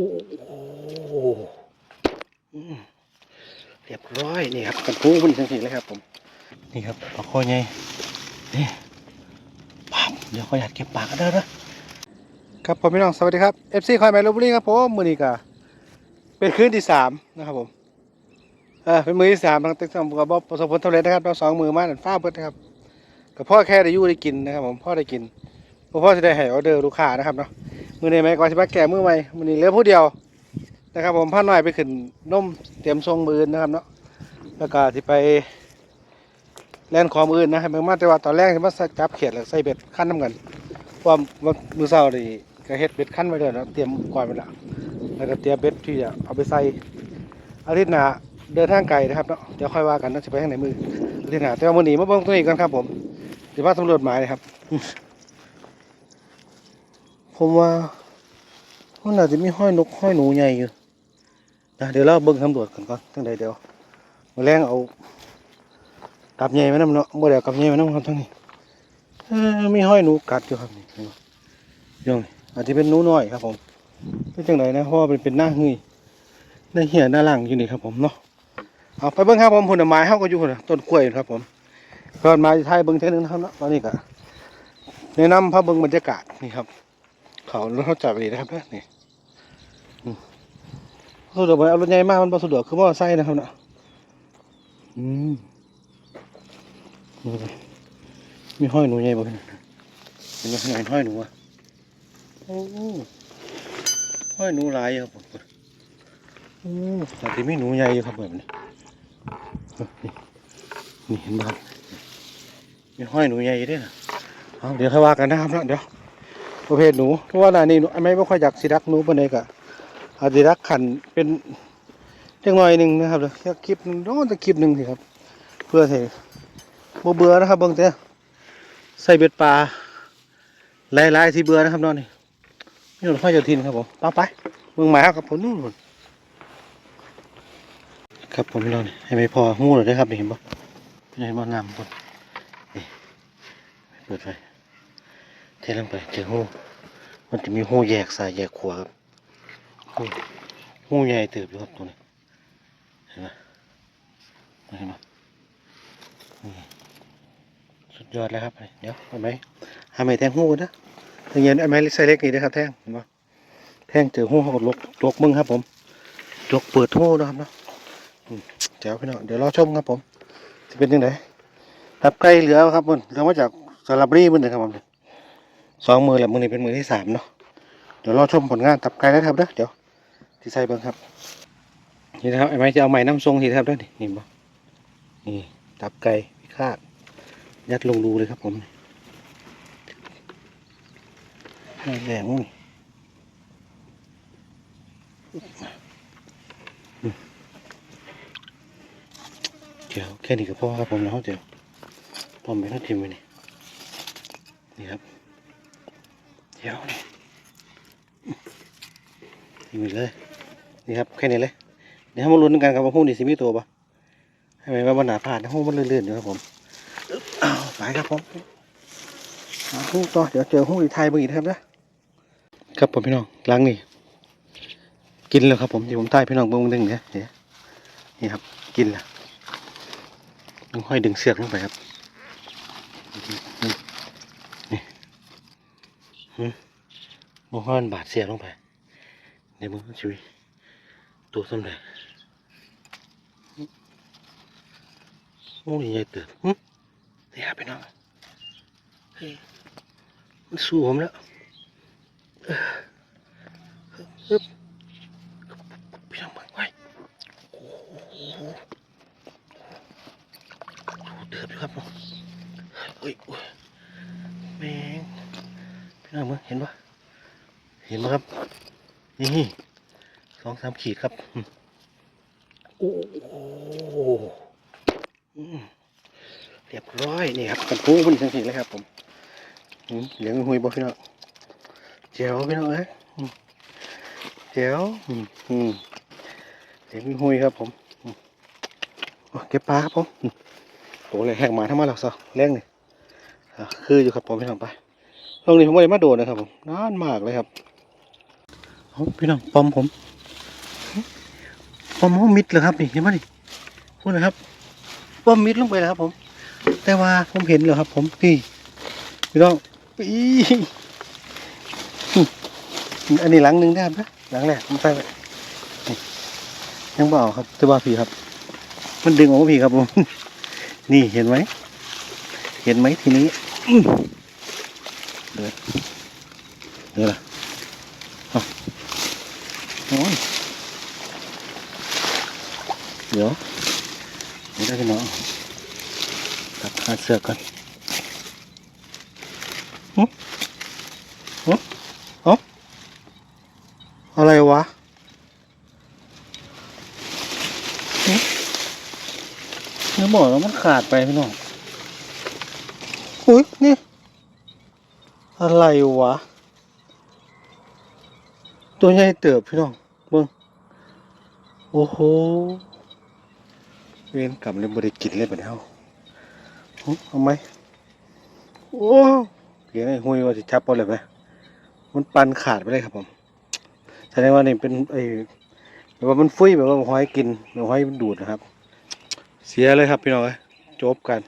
อ้โหอืมเรียบร้อยนี่ครับกันพูมันทังทีเลยครับผม นี่ครับปลาคอใหญ่นี่ปั๊บเดี๋ยวขออยากเก็บปากกันเด้อนะครับผมพี่น้องสวัสดีครับ FC คอยแมนลบบุรีครับผมมือนี้ก็เป็นคืนที่สามนะครับผมเออเป็นมือที่สามทางตึกสำกับประสบผลสำเร็จนะครับเราสองมือมาหนึ่งฟ้าเบิดนะครับกับพ่อแค่ได้อยู่ได้กินนะครับผมพ่อได้กินพ่อพ่อจะได้ให้ออเดอร์ลูกค้านะครับเนาะ มือนี้ไหมก่อนสิมาแก่มือใหม่มือนี้เหลือผู้เดียวนะครับ ผมผ้าหน่อยไปขึ้นนมเตรียมทรงมือนะครับเนาะแล้วก็ที่ไปแล่นของอื่นนะครับเมื่อมาแต่ว่าตอนแรกที่มาจับเขียดแล้วใส่เบ็ดขั้นน้ำกันเพราะว่ามือเศร้านี่ก็เฮ็ดเบ็ดขั้นไว้เลยนะเตรียมก่อนไปและแล้วก็เตรียมเบ็ดที่จะเอาไปใส่อาทิตย์หน้าเดินทางไกลนะครับเนาะเดี๋ยวค่อยว่ากันว่าจะไปทางไหนมืออาทิตย์หน้าแต่ว่ามื้อนี้มาเบิ่งตัวนี้กันครับ ผมเดี๋ยวมาสำรวจหมายนะครับ ผมว่า มันน่าจะมีห้อยนกห้อยหนูใหญ่อยู่นะเดี๋ยวเราเบิ่งสำรวจกันก่อนทั้งใดเดี๋ยวมาแรงเอากับใหญ่ไหมน้ำเนาะบ่ได้เอากับใหญ่ไหมน้ำครับทั้งนี้มีห้อยหนูกัดอยู่ครับนี่เห็นบ่ยังอาจจะเป็นหนูน้อยครับผมเป็นจังไดนะเพราะว่าเป็นเป็นหน้าหึยหน้าเหี้ยหน้าหลังอยู่นี่ครับผมเนาะเอาไปเบิ่งครับผมผลไม้เฮาก็อยู่นะต้นกล้วยครับผมก่อนมาไทยเบิ่งเท่านึงนะครับเนาะตอนนี้ก็แนะนำพาเบิ่งบรรยากาศนี่ครับ เขาเขาจับดีนะครับนี่ยนี่อืมสะดวกไหมเอารถใหญ่มากมันสะดวกคือมอเตอไซค์นะครับเนาะอืมมีห้อยหนูใหญ่บ่เห็นเห็นไหมห้อยหนูอะโอ้ห้อยหนูหลายครับผมโอ้แต่ที่มีหนูใหญ่อยู่ครับแบบนี้นี่นี่เห็นไหมครับมีห้อยหนูใหญ่ด้วยนะเดี๋ยวค่อยว่ากันนะครับนะเดี๋ยว ประเภทหนู เพราะว่าน่ะนี่หนูไม่ไม่ค่อยอยากสิรักหนูปานใดก็อาจสิรักขันเป็นจังหน่อยหนึ่งนะครับเดี๋ยวแค่คลิปหนึงโน้นแต่คลิปหนึ่งสิครับ เพื่อให้บ่เบื่อนะครับเบิ่งเต้ใส่เบ็ดปลาหลายๆที่เบื่อนะครับนอนนี่นี่หลวงพ่อเจ้าทินครับผมไปไปเบิ่งหมาครับผมนู่นนู่นครับผมน้องนี่ให้ไม่พอหูหน่อยได้ครับเห็นบ่เห็นบ่น้ำบนเปิดไฟ เทลงไปเจอหูมันจะมีหูแยกซ้ายแยกขวาครับหูหูใหญ่เติบอยู่ครับตัวนี้เห็นไหมเห็นไหมสุดยอดแล้วครับเดี๋ยวเอาไหมหาไหมแทงหูนะถ้เย็นไอ้ไม้ใส่เล็กนี่นะครับแทงเห็นปะแทงเจอหูเขาก็ลกลกมึงครับผมลกเปิดหูนะครับเนาะอืมเดี๋วพี่น้องเดี๋ยวรอชมครับผมจะเป็นยังไงตับไก่เหลือครับมันเหลือมาจากสระบุรีมันเลยครับผม สองมือแหละมือนี้เป็นมือที่สามเนาะเดี๋ยวรอชมผลงานตับไก่นะครับเด้อเดี๋ยวที่ใส่เบิ้งครับนี่นะครับไอ้ไม้จะเอาไม้น้ำทรงทีครับเด้อนี่นี่บ่นี่ตับไก่พิฆาตยัดลงรูเลยครับผมแหลมนี่เดี๋ยวแค่นี้ก็พอครับผมแล้วเดี๋ยวพอมไปทัดทิมไปนี่นี่ครับ เดี๋ยวนี่ทิมไปเลย นี่ครับ แค่นี้เลย เดี๋ยวให้มาลุ้นกันครับว่าหู้นี่สิมีตัวปะให้ไหมว่ามันหนาพลาดนะหู้มันเลื่อนๆอยู่ครับผมเอาไปครับผมหาหูต่อ เดี๋ยวเจอหูอีไทยเบอร์อีกครับนะครับผมพี่น้องล้างนี่ กินแล้วครับผมที่ผมใต้พี่น้องเบอร์หนึ่งเนี่ยเดี๋ยนี่ครับ กินแล้วต้องค่อยดึงเสือกลงไปครับ หืมโมห้อนบาดเสียลงไปในมือชีวิตตัวสำเร็จโอ้ยใหญ่เติบหึเสียไปน้องเฮ้ยมันสู้ผมแล้วเออฮึบพี่น้องไปไว้โอ้โหเดือดอยู่ครับผมเฮ้ยแมง พี่น้องมึงเห็นปะเห็นปะครับ นี่สองสามขีดครับอืมโอ้โหอืมเรียบร้อยนี่ครับกันพูมันจริงๆเลยครับผมอืมเลี้ยงหุยบ่พี่น้องเจ๋วพี่น้องเอ้ยอืมเจ๋วอืมอืมเลี้ยงหุยครับ ผมอืมโอ้เก็บปลาครับผมอืมโอ้เลยแหกหมาทั้งมาแล้วซะแรงนี่อะคืออยู่ครับผมพี่น้องไป ตรงนี้ผมไม่ได้มาโดดนะครับผมนานมากเลยครับโอ้เอาพี่น้องปอมผมปอมเขามิดเลยครับนี่เห็นไหมนี่พูดนะครับปอมมิดลงไปแล้วครับ ผม แต่ว่าผมเห็นแล้วครับ ผมนี่พี่น้องอีอันนี้หลังหนึ่งได้ครับนะหลังแรกผมใส่ไปยังเบาครับแต่ว่าพี่ครับ มันดึงออกมาพี่ครับผม นี่เห็นไหม เห็นไหมทีนี้ อื้อเดือดเดือดละเอาโอ้ยเดี๋ยวเดี๋ยวได้พี่น้องตัดขาเสือก่อนหึหึเอ้าอะไรวะเนื้อบอกแล้วมันขาดไปพี่น้องอุ้ยนี่ อะไรวะ ตัวใหญ่เติบพี่น้องเบิ่งโอ้โห เวียนกลับเลยบริกินเลยแบบนี้เอาเอาไหมโอ้เพียงไอ้หุยว่าจะจับเอาเลยไหมมันปันขาดไปเลยครับผมแสดงว่านี่เป็นไอ้แบบว่ามันฟุ้ยแบบว่าหอยกินแบบหอยมันดูดนะครับ เสียเลยครับพี่น้องเอ้ยจบกัน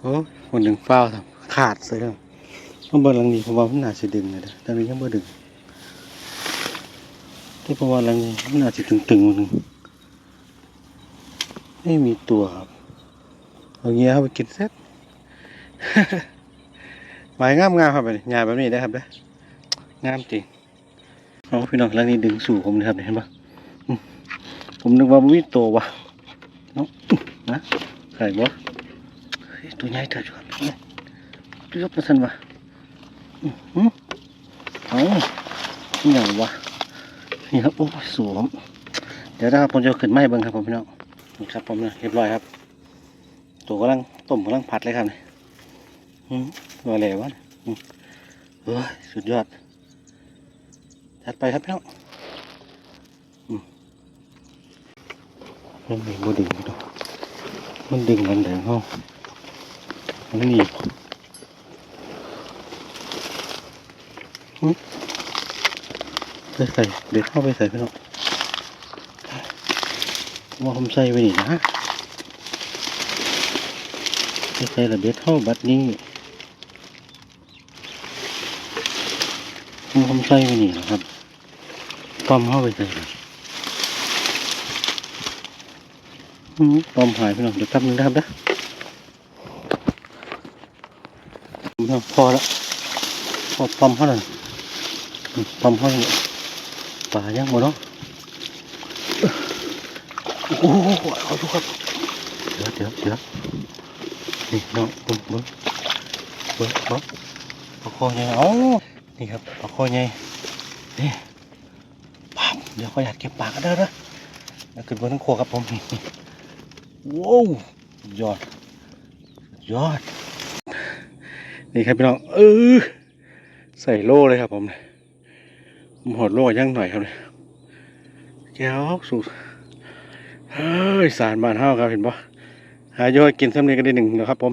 โอ้คนหนึ่งเฝ้าครับขาดเลยครับ ข้างบนหลังนี้ผมว่ามันน่าจะดึงเลยนะแต่มันยังไม่ดึงที่ประมาณนั้นมันอาจจะตึงๆมันงไม่มีตัวครับเอาเงี้ยครับไปกินเซ็ตหมายงามงามครับไปงานแบบนี้ได้ครับเด้งามจริงเอาพี่น้องแล้วนี่ดึงสู่ผมนะครับเห็นปะผมนึกว่ามันมีตัววะเนาะนะใส่บ่เฮ้ยตัวใหญ่เถิดครับเนี่ยยกมาสันวะ เอาอหย่างวะนี่ครับโอ้สวมเดี๋ยวนะครับผมจะขึ้นไม้เบิ้งครับผมพี่น้องนี่ครับผมเนี่ยเรียบร้อยครับ ตัวกำลังต้มกำลังผัดเลยครับนี่อืมตัวะไรวะเฮ้ยสุดยอดจัดไปครับพี่น้องมันมีบดึงพี่น้องมันดึงมันแดงห้องมันนี่อื ไปใส่เด็ดเข้าไปใส่พี่น้องว่าผมใส่ไปนี่นะไปใส่ระเบียดเข้าบัดนี้ว่าผมใส่ไปนี่นะครับต้อมเข้าไปใส่ต้อมหายพี่น้องเดี๋ยวแป๊บนึงนะครับนะพี่น้องพอแล้วพอต้อมเข้าหน่ อยอืมต้อมเข้าหน่อยป่ายังหมดเนาะโอ้โหเอาดูครับเดี๋ยวเดี๋ยวเดี๋ยวนี่น้องเบิ้งเบิ้งเบิ้งเบิ้งปลาคอใหญ่เอ้านี่ครับปลาคอใหญ่นี่ปั๊บเดี๋ยวขออยากเก็บปลากันเด้อเด้อแล้วขึ้นบนทั้งโคครับผมนี่นี่ว้าวยอดยอด นี่ครับพี่น้องเออใส่โล่เลยครับผมเนี่ยผม หดโลกย่งหน่อยครับเนี่ยแก้วสูตรเฮ้ยสารบานเฮาครับเห็นปะหายอยกินซ้ำนี้ก็ได้หนึ่งนะครับ ผม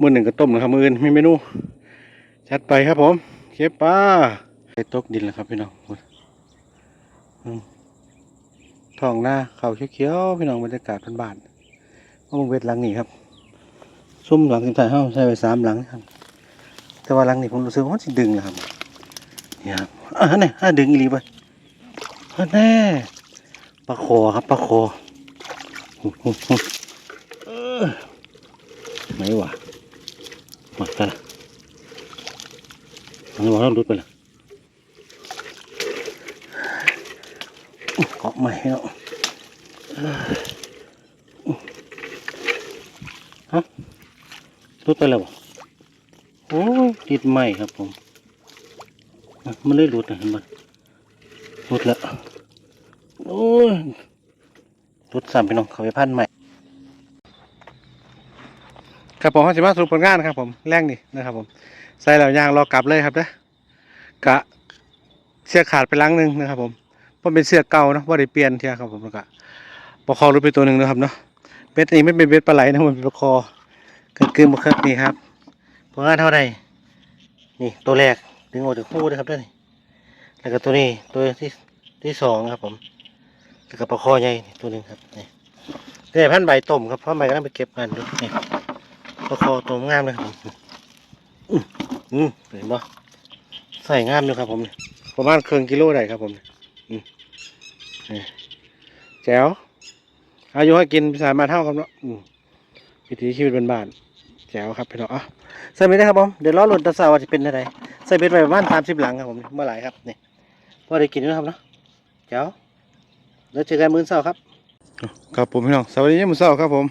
มือหนึ่งก็ต้มนะครับมืออื่นมีเมนูจัดไปครับผมเก็บปลาไปตกดินแล้วครับพี่น้องท้องหน้าเขาเขียวๆพี่น้องบรรยากาศบ้านๆห้องเวทหลังนี้ครับซุ้มหลังสิบสายเฮาใช้ไปสามหลังครับ แต่ว่าหลังนี้ผมรู้สึกว่ามันสิดึงนะครับนี่ครับ อ่าเนี่ยอ่าดึงอีหลีไปอ่าแน่ปลาคอครับปลาคอไหนวะมาไปละมันว่าเราลุดไปละเกาะใหม่แล้วฮะลุดไปแล้วโอ้ยติดใหม่ครับผม มันเลยหลุดนะเห็นไหมหลุดแล้วโอ้ยหลุดสามพี่น้องเขาไปพันใหม่ครับผมเขาจะมาสรุปผลงานนะครับผมแรงนี่นะครับผมใส่แล้วยางรอกลับเลยครับนะกะเสื้อขาดไปลังหนึ่งนะครับผมเพราะเป็นเสื้อเก่าเนาะว่าได้เปลี่ยนเทียครับผมแล้วก็ประคอรุดไปตัวหนึ่งนะครับเนาะเบ็ดนี้ไม่เป็นเบ็ดปลาไหลนะมันเป็นประคอเกินเกินมาครับนี่ครับผลงานเท่าไหร่นี่ตัวแรก ดึงออกจากคู่นะครับด้อนี่แล้วก็ตัวนี้ตัวที่ที่สองครับผมแล้วก็ปลาคอใหญ่ตัวหนึ่งครับนี่นี่พันใบต้มครับพันใบก็ต้องไปเก็บกันดูนี่ปลาคอตัวงามเลยครับผมอืมอืมเห็นปะใส่งามอยู่ครับผมประมาณครึ่งกิโลได้ครับผมอืมนี่แจ๋วอายุให้กินสามาเท่ากันเนาะอืมวิถีชีวิตบ้านๆแจ๋วครับพี่น้องอะใส่ไม่ได้ครับผมเดี๋ยวล้อหลุดตะสาวจะเป็นอะไร ใส่เบ็ดไปประมาณสามสิบหลังครับผมเมื่อไหร่ครับนี่พอได้กินแล้วครับเนาะเจ้าแล้วเจอกันมื้อเช้าครับ ครับผมพี่น้องสวัสดีมื้อเช้าครับผม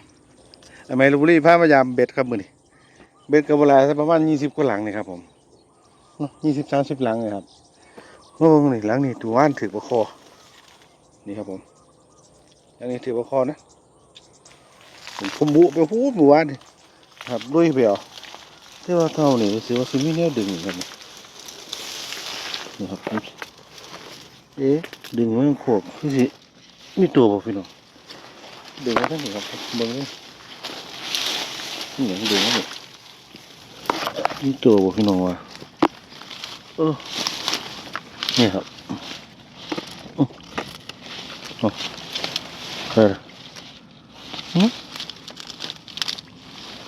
อเมริบุรีพามายามเบ็ดครับมื้อนี้เบ็ดกับเวลาสักประมาณยี่สิบกว่าหลังนี่ครับผมยี่สิบสามสิบหลังเลยครับโอ้นี่หลังนี่ตัวว่านถือประคอนี่ครับผมหลังนี้ถือประคอนะผมขมุไปพูดหมู่ว่านครับด้วยเปล่าที่ว่าเท่านี่รู้สึกว่าซิมีแนวดึงครับ นี่นี่ครับเอ๊ะดึงมันโขกคือสิมีตัวบ่พี่น้องดึงมาทั้งหมดครับเบิ้งเลยนี่อย่างดึงมาหมดนี่ตัวบ่พี่น้องว่ะเออนี่ครับอื้อเอาเออหืม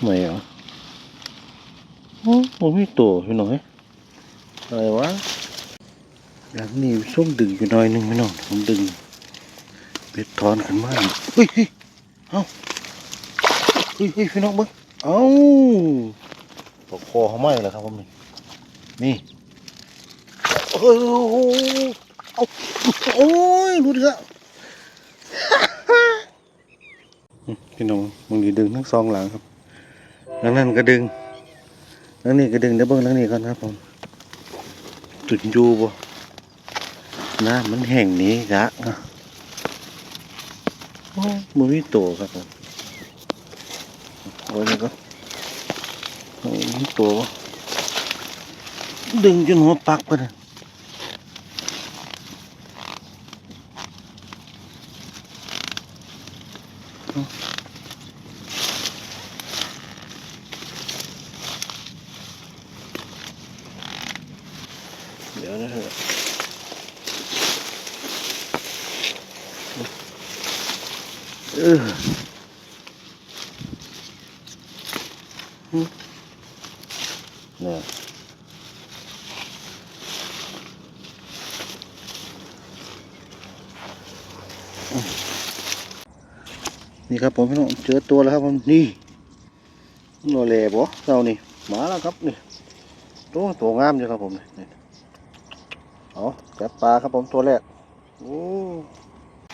ไม่เหรอโอ้ผมมีตัวพี่น้องเอ้ยอะไรวะ หลังนี้ส้มดึงอยู่หน่อยหนึงพี่น้องผมดึงเบ็ดถอนขึ้นมาเฮ้ยเฮ้ยเฮ้ยเฮ้ยพี่น้องเบิ้งเอ้าปกคอเขาไหม้แล้วครับผมนี่นี่โอ้โหเอาโอ้ยรู้ดิครับพี่น้องมึงดีดึงทั้งสองหลังครับหลังนั้นก็ดึงหลังนี้ก็ดึงเดี๋ยวเบิ้งหลังนี้ก่อนครับผมตุนอยู่บ่ น้ำมันแห้งนี้กะโอ้มือมีโตครับผมโอ้ยก็โอ้ยตัวดึงจนหัวปักไปเลยเดี๋ยวนะฮะ เออเนี่ยนี่ครับผมพี่น้องเจอตัวแล้วครับผมนี่นอแหล่บ่เจ้านี่มาแล้วครับนี่ตัวตัวงามอยู่ครับผมนี่เอาจับปลาครับผมตัวแรกโอ้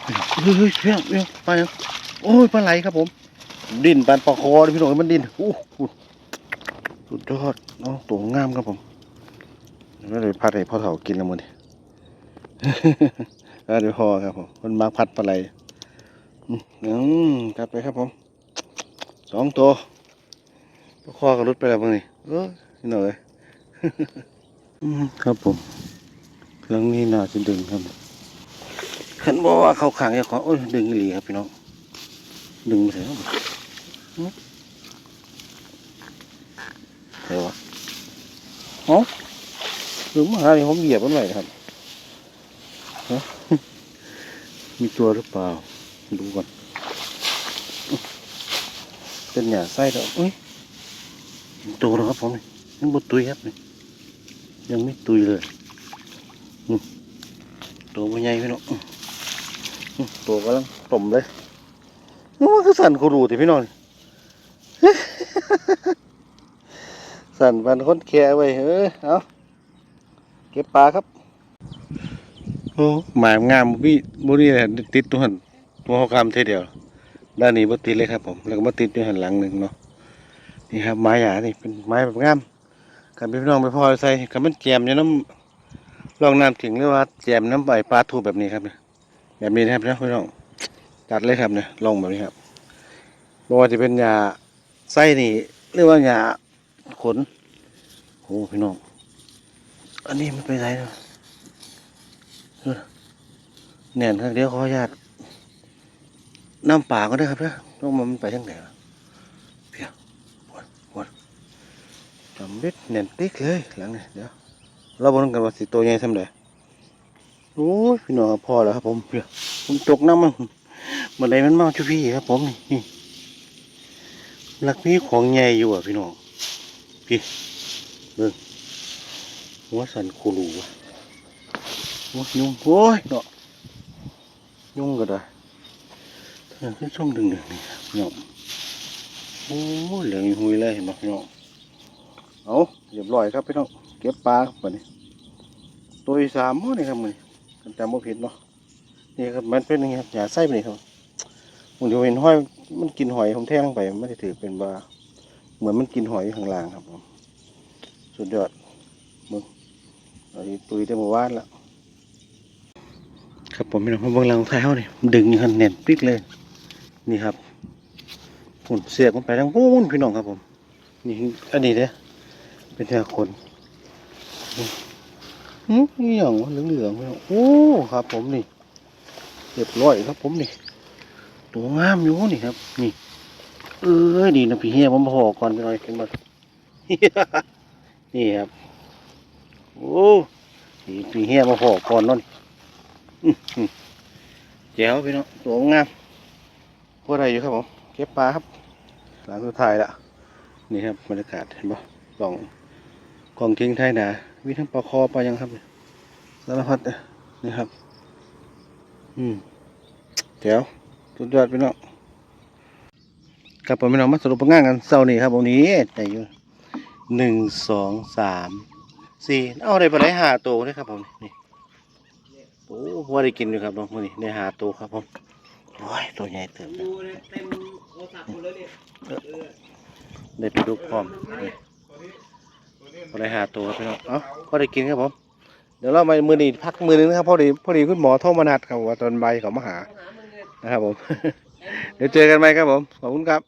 เฮ้ยเฮ้ยเพี้ยงเพี้ยงปลายังโอ้ยปลาไหลครับผม ดิ้นปลาปลาคอพี่หน้องมันดิ้นโอ้โหสุดยอดเนาะตัวงามครับผมไม่เลยพัดให้พ่อเฒ่ากินแล้วมื้อนี้แล้วเดี๋ยวพอครับผมมันมาพัดปลาไหลอืมอืมจัดไปครับผมสองตัวตัวคอก็รุดไปแล้วมื้อนี้เออนี่หน่อยครับผมครั้งนี้น่าจะดึงครับ ขันบอกว่าเขาขังอย่าขอโอ้ยดึงอีหลีครับพี่น้อง ดึงไปเถอะเดี๋ยววะเอ้าหรือมาเนี่ยผมเหยียบมันไว้ครับมีตัวหรือเปล่า ดูก่อน เป็นหยาไส้แล้วเอ้ยตัวแล้วครับผมนี่ยังบ่ตุยครับยังไม่ตุยเลยตัวมันใหญ่พี่น้อง ตัวกำลังต่มเลยโอ้ยคือสั่นเขาดูสิพี่น้องสั่นบันคนแค่ไว้เออเอาเก็บปลาครับโอ้หมายงามบุบุรีแหละติดตัวหันตัวเขากามเทเดียว ด้านนี้บ่ติดเลยครับ ผม แล้วก็มาติดอยู่หันหลังหนึ่งเนาะนี่ครับไม้หยานี่เป็นไม้แบบงามกันพี่น้องไปพอใส่กันมันแจมอยู่น้ำรองน้ำถึงหรือว่าแจมน้ำใบปลาทูแบบนี้ครับเนี่ย แบบนี้นะครับนะพี่น้องจัดเลยครับเนี่ยลงแบบนี้ครับบ่ว่าจะเป็นหญ้าไส้นี่หรือว่าหญ้าขนโอ้พี่น้องอันนี้มันไปไหนเนาะเออแน่นครับเดี๋ยวขออนุญาตน้ำป่าก็ได้ครับนะต้องมันไปทางไหนเพียวนวนจำเบ็ดแน่นติ๊กเลยหลังนี้เดี๋ยวเราบอกกันว่าสิตัวใหญ่ทำได โอ้ยพี่น้องพอแล้วครับผมเดี๋ยวผมตกน้ำมันเมื่อไรมันมาช่วยพี่ครับผมนี่นี่หลักพี่ของใหญ่อยู่อะพี่น้องพี่เบิ่งหัวสันคูรูอะโอ้ยยุ่งโอ้ยเนาะยุ่งก็ได้เธอขึ้นช่องดึงดึงนี่พี่น้องโอ้ยเหลืองหุยเลยเห็นไหมพี่น้องเอาเรียบร้อยครับพี่น้องเก็บปลาครับนี้ตัวที่สามมื้อนี่ครับมื้อ จำบ่ผิดเนาะนี่ครับมันเป็นอย่างนี้ครับอย่าใส่ไปนี่ครับผมเดี๋ยวเห็นห้อยมันกินหอยผมแทงลงไปมันไม่ได้ถือเป็นบาเหมือนมันกินหอยข้างล่างครับผมสุดยอดมึงอันนี้ตุยได้เมื่อวานแล้วครับผมพี่น้องผมเบิ่งหลังเท้านี่มันดึงอยู่หันแน่นปิ๊กเลย นี่ครับผมเสียกมันไปทั้งปูนพี่น้องครับผม นี่อันนี้เด้เป็นแค่คน อืมนี่อย่างวะเหลืองๆเนี่ยโอ้ครับ ผมนี่เรียบร้อยครับ ผมนี่ตัวงามอยู่นี่ครับ นี่ เออดีนะพี่เฮียผมพอก่อนไปหน่อยเห็นบ่นี่ครับโอ้นี่พี่เฮียมาพอก่อนนั่นแจ๋วพี่น้องตัวงามพวกอะไรอยู่ครับผมเก็บปลาครับ หลังสุดท้ายละนี่ครับบรรยากาศเห็นบ่กล่องกล่องทิ้งไทยนา มีทั้งปลาคอปลายังครับสารพัดเลยนี่ครับ อืมแจ๋วสุดยอดพี่น้องครับผมพี่น้องมาสรุปผลงานกันเสาร์นี้ครับวันนี้ได้อยู่หนึ่งสองสามสี่เอาได้ไปไหนหาตัวเลยครับผมนี่โอ้พอได้กินอยู่ครับน้องมื้อนี้ได้หาตัวครับผมโอ้ยตัวใหญ่เติบนะดูเลยเต็มโทรศัพท์หมดเลยเนี่ยเออได้ไปดูพร้อมนี่ พอได้หาตัวครับพี่น้องเอ้าพอได้กินครับผมเดี๋ยวเราไปมือนีพักมือนึงนะครับพอดีพอดีคุณหมอโทรมานัดครับว่าตอนใบเขามาหานะครับผม เดี๋ยวเจอกันไหมครับผมขอบคุณครับ